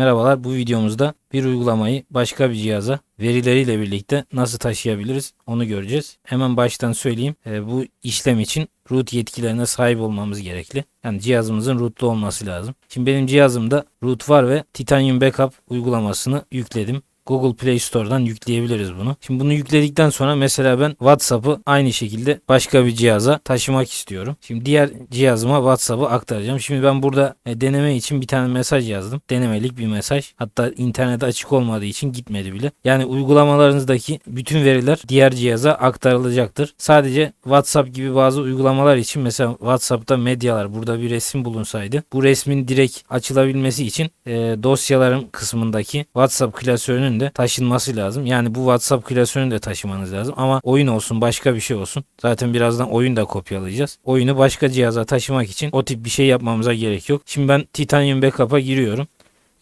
Merhabalar bu videomuzda bir uygulamayı başka bir cihaza verileriyle birlikte nasıl taşıyabiliriz onu göreceğiz. Hemen baştan söyleyeyim e, bu işlem için root yetkilerine sahip olmamız gerekli. Yani cihazımızın rootlu olması lazım. Şimdi benim cihazımda root var ve Titanium Backup uygulamasını yükledim. Google Play Store'dan yükleyebiliriz bunu. Şimdi bunu yükledikten sonra mesela ben WhatsApp'ı aynı şekilde başka bir cihaza taşımak istiyorum. Şimdi diğer cihazıma WhatsApp'ı aktaracağım. Şimdi ben burada e, deneme için bir tane mesaj yazdım. Denemelik bir mesaj. Hatta internet açık olmadığı için gitmedi bile. Yani uygulamalarınızdaki bütün veriler diğer cihaza aktarılacaktır. Sadece WhatsApp gibi bazı uygulamalar için mesela WhatsApp'ta medyalar burada bir resim bulunsaydı bu resmin direkt açılabilmesi için e, dosyaların kısmındaki WhatsApp klasörünün de taşınması lazım. Yani bu WhatsApp klasörünü de taşımanız lazım ama oyun olsun başka bir şey olsun. Zaten birazdan oyun da kopyalayacağız. Oyunu başka cihaza taşımak için o tip bir şey yapmamıza gerek yok. Şimdi ben Titanium Backup'a giriyorum.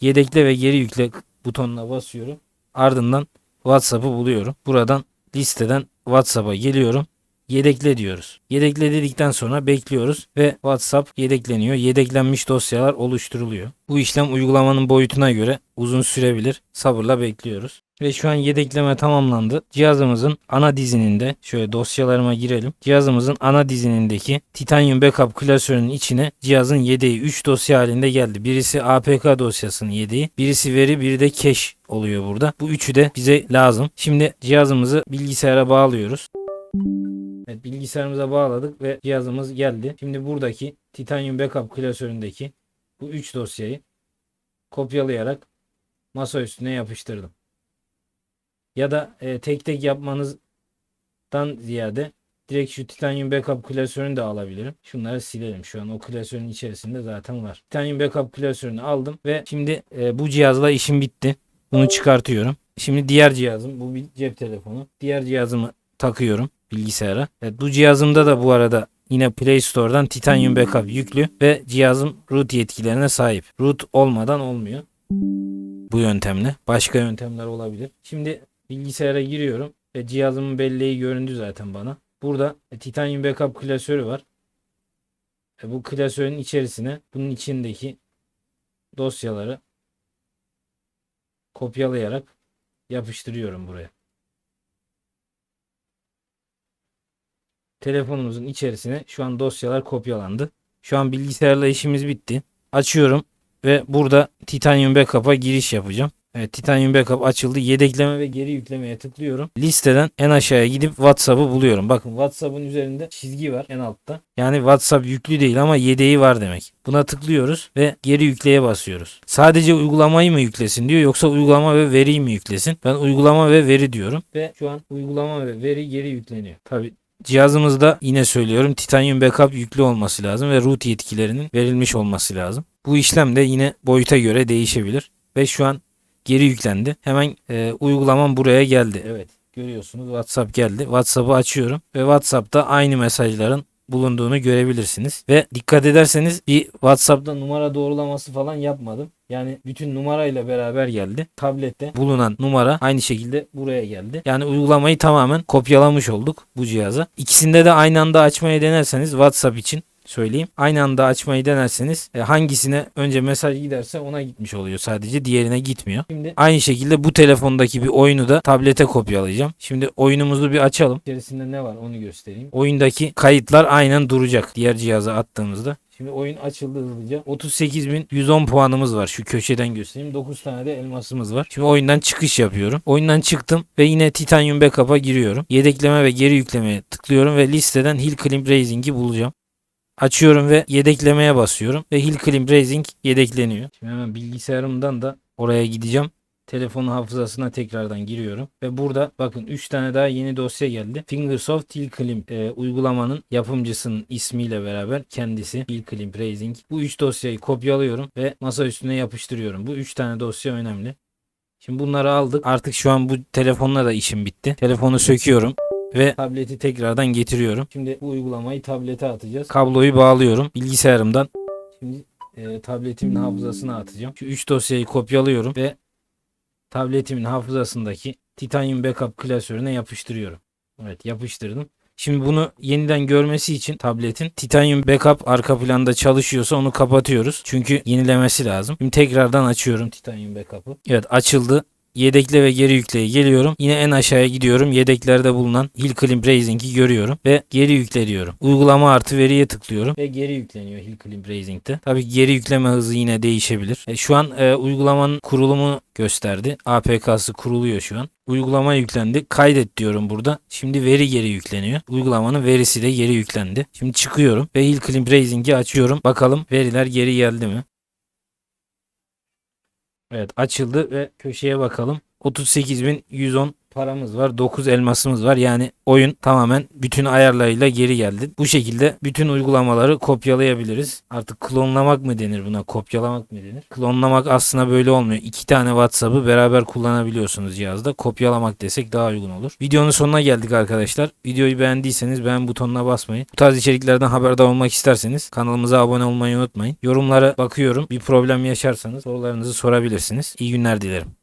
Yedekle ve geri yükle butonuna basıyorum. Ardından WhatsApp'ı buluyorum. Buradan listeden WhatsApp'a geliyorum. Yedekle diyoruz. Yedekle dedikten sonra bekliyoruz ve WhatsApp yedekleniyor. Yedeklenmiş dosyalar oluşturuluyor. Bu işlem uygulamanın boyutuna göre uzun sürebilir. Sabırla bekliyoruz. Ve şu an yedekleme tamamlandı. Cihazımızın ana dizininde şöyle dosyalarıma girelim. Cihazımızın ana dizinindeki Titanium Backup klasörünün içine cihazın yedeği 3 dosya halinde geldi. Birisi APK dosyasının yedeği, birisi veri, biri de cache oluyor burada. Bu üçü de bize lazım. Şimdi cihazımızı bilgisayara bağlıyoruz. Bilgisayarımıza bağladık ve cihazımız geldi. Şimdi buradaki Titanium Backup klasöründeki bu 3 dosyayı kopyalayarak masa üstüne yapıştırdım. Ya da e, tek tek yapmanızdan ziyade direkt şu Titanium Backup klasörünü de alabilirim. Şunları silelim. Şu an o klasörün içerisinde zaten var. Titanium Backup klasörünü aldım ve şimdi e, bu cihazla işim bitti. Bunu çıkartıyorum. Şimdi diğer cihazım bu bir cep telefonu. Diğer cihazımı takıyorum bilgisayara. Evet, bu cihazımda da bu arada yine Play Store'dan Titanium Backup yüklü ve cihazım root yetkilerine sahip. Root olmadan olmuyor. Bu yöntemle. Başka yöntemler olabilir. Şimdi bilgisayara giriyorum ve cihazımın belleği göründü zaten bana. Burada Titanium Backup klasörü var. E, bu klasörün içerisine bunun içindeki dosyaları kopyalayarak yapıştırıyorum buraya. Telefonumuzun içerisine şu an dosyalar kopyalandı. Şu an bilgisayarla işimiz bitti. Açıyorum ve burada Titanium Backup'a giriş yapacağım. Evet Titanium Backup açıldı. Yedekleme ve geri yüklemeye tıklıyorum. Listeden en aşağıya gidip WhatsApp'ı buluyorum. Bakın WhatsApp'ın üzerinde çizgi var en altta. Yani WhatsApp yüklü değil ama yedeği var demek. Buna tıklıyoruz ve geri yükleye basıyoruz. Sadece uygulamayı mı yüklesin diyor yoksa uygulama ve veriyi mi yüklesin? Ben uygulama ve veri diyorum. Ve şu an uygulama ve veri geri yükleniyor. Tabi Cihazımızda yine söylüyorum Titanium Backup yüklü olması lazım ve root yetkilerinin verilmiş olması lazım. Bu işlem de yine boyuta göre değişebilir ve şu an geri yüklendi. Hemen e, uygulamam buraya geldi. Evet görüyorsunuz WhatsApp geldi. WhatsApp'ı açıyorum ve WhatsApp'ta aynı mesajların bulunduğunu görebilirsiniz. Ve dikkat ederseniz bir WhatsApp'ta numara doğrulaması falan yapmadım. Yani bütün numarayla beraber geldi. Tablette bulunan numara aynı şekilde buraya geldi. Yani uygulamayı tamamen kopyalamış olduk bu cihaza. İkisinde de aynı anda açmayı denerseniz WhatsApp için söyleyeyim. Aynı anda açmayı denerseniz e, hangisine önce mesaj giderse ona gitmiş oluyor sadece diğerine gitmiyor. Şimdi aynı şekilde bu telefondaki bir oyunu da tablete kopyalayacağım. Şimdi oyunumuzu bir açalım. İçerisinde ne var onu göstereyim. Oyundaki kayıtlar aynen duracak diğer cihaza attığımızda. Şimdi oyun açıldı hızlıca. 38.110 puanımız var. Şu köşeden göstereyim. 9 tane de elmasımız var. Şimdi oyundan çıkış yapıyorum. Oyundan çıktım ve yine Titanium Backup'a giriyorum. Yedekleme ve geri yüklemeye tıklıyorum ve listeden Hill Climb Racing'i bulacağım. Açıyorum ve yedeklemeye basıyorum ve Hill Climb Racing yedekleniyor. Şimdi hemen bilgisayarımdan da oraya gideceğim. Telefonun hafızasına tekrardan giriyorum. Ve burada bakın 3 tane daha yeni dosya geldi. Fingersoft Hill Climb e, uygulamanın yapımcısının ismiyle beraber kendisi Hill Climb Racing. Bu 3 dosyayı kopyalıyorum ve masa üstüne yapıştırıyorum. Bu 3 tane dosya önemli. Şimdi bunları aldık. Artık şu an bu telefonla da işim bitti. Telefonu söküyorum ve tableti tekrardan getiriyorum. Şimdi bu uygulamayı tablete atacağız. Kabloyu bağlıyorum bilgisayarımdan. Şimdi e, tabletimin hafızasına atacağım. Şu 3 dosyayı kopyalıyorum ve tabletimin hafızasındaki Titanium Backup klasörüne yapıştırıyorum. Evet yapıştırdım. Şimdi bunu yeniden görmesi için tabletin Titanium Backup arka planda çalışıyorsa onu kapatıyoruz. Çünkü yenilemesi lazım. Şimdi tekrardan açıyorum Titanium Backup'ı. Evet açıldı. Yedekle ve geri yükleye geliyorum. Yine en aşağıya gidiyorum. Yedeklerde bulunan Hill Climb Raising'i görüyorum ve geri yükle diyorum. Uygulama artı veriye tıklıyorum ve geri yükleniyor Hill Climb Raising'de. Tabii geri yükleme hızı yine değişebilir. E, şu an e, uygulamanın kurulumu gösterdi. APK'sı kuruluyor şu an. Uygulama yüklendi. Kaydet diyorum burada. Şimdi veri geri yükleniyor. Uygulamanın verisi de geri yüklendi. Şimdi çıkıyorum ve Hill Climb Raising'i açıyorum. Bakalım veriler geri geldi mi? Evet açıldı ve köşeye bakalım. 38.110 paramız var. 9 elmasımız var. Yani oyun tamamen bütün ayarlarıyla geri geldi. Bu şekilde bütün uygulamaları kopyalayabiliriz. Artık klonlamak mı denir buna? Kopyalamak mı denir? Klonlamak aslında böyle olmuyor. İki tane WhatsApp'ı beraber kullanabiliyorsunuz cihazda. Kopyalamak desek daha uygun olur. Videonun sonuna geldik arkadaşlar. Videoyu beğendiyseniz beğen butonuna basmayı. Bu tarz içeriklerden haberdar olmak isterseniz kanalımıza abone olmayı unutmayın. Yorumlara bakıyorum. Bir problem yaşarsanız sorularınızı sorabilirsiniz. İyi günler dilerim.